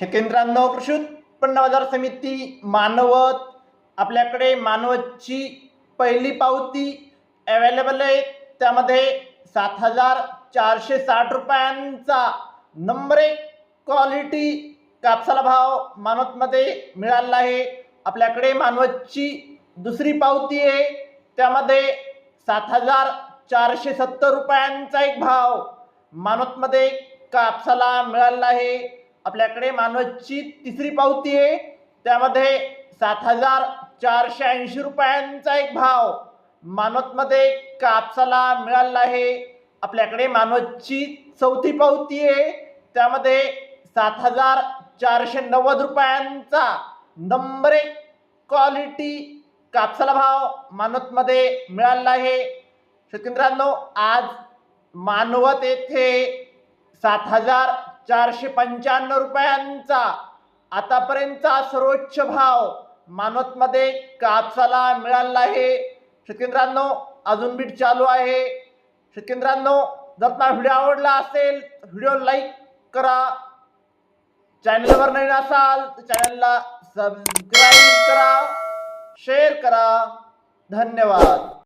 शेतकऱ्यांनो कृषी उत्पन्न बाजार समिती मानवत आपल्याकडे मानवतची पहिली पावती अवेलेबल आहे. त्यामध्ये सात हजार चारशे साठ रुपयांचा नंबर एक क्वालिटी कापसाला भाव मानवतमध्ये मिळाला आहे. आपल्याकडे मानवतची दुसरी पावती आहे. त्यामध्ये सात हजार चारशे सत्तर रुपयांचा एक भाव मानवतमध्ये कापसाला मिळाला आहे. आपल्याकडे मानवची तिसरी पावती आहे. त्यामध्ये सात हजार चारशे ऐंशी रुपयांचा एक भाव मानवतमध्ये कापसाला मिळाला आहे. आपल्याकडे मानवतची चौथी पावती आहे. त्यामध्ये सात हजार चारशे नव्वद रुपयांचा नंबर एक क्वालिटी कापसाला भाव मानवतमध्ये मिळाला आहे. शेतकऱ्यांनो आज मानवत येथे सात हजार चारशे पंच्याण्णव रुपयांचा. आतापर्यंतचा सर्वोच्च भाव मानवतमध्ये कापसाला मिळाला आहे. शेतकऱ्यांनो अजून बीट चालू आहे. शेतकऱ्यांनो जर तुम्हाला व्हिडिओ आवडला असेल व्हिडिओ लाईक करा. चॅनलवर नवीन असाल तर चॅनलला सबस्क्राईब करा. शेअर करा. धन्यवाद.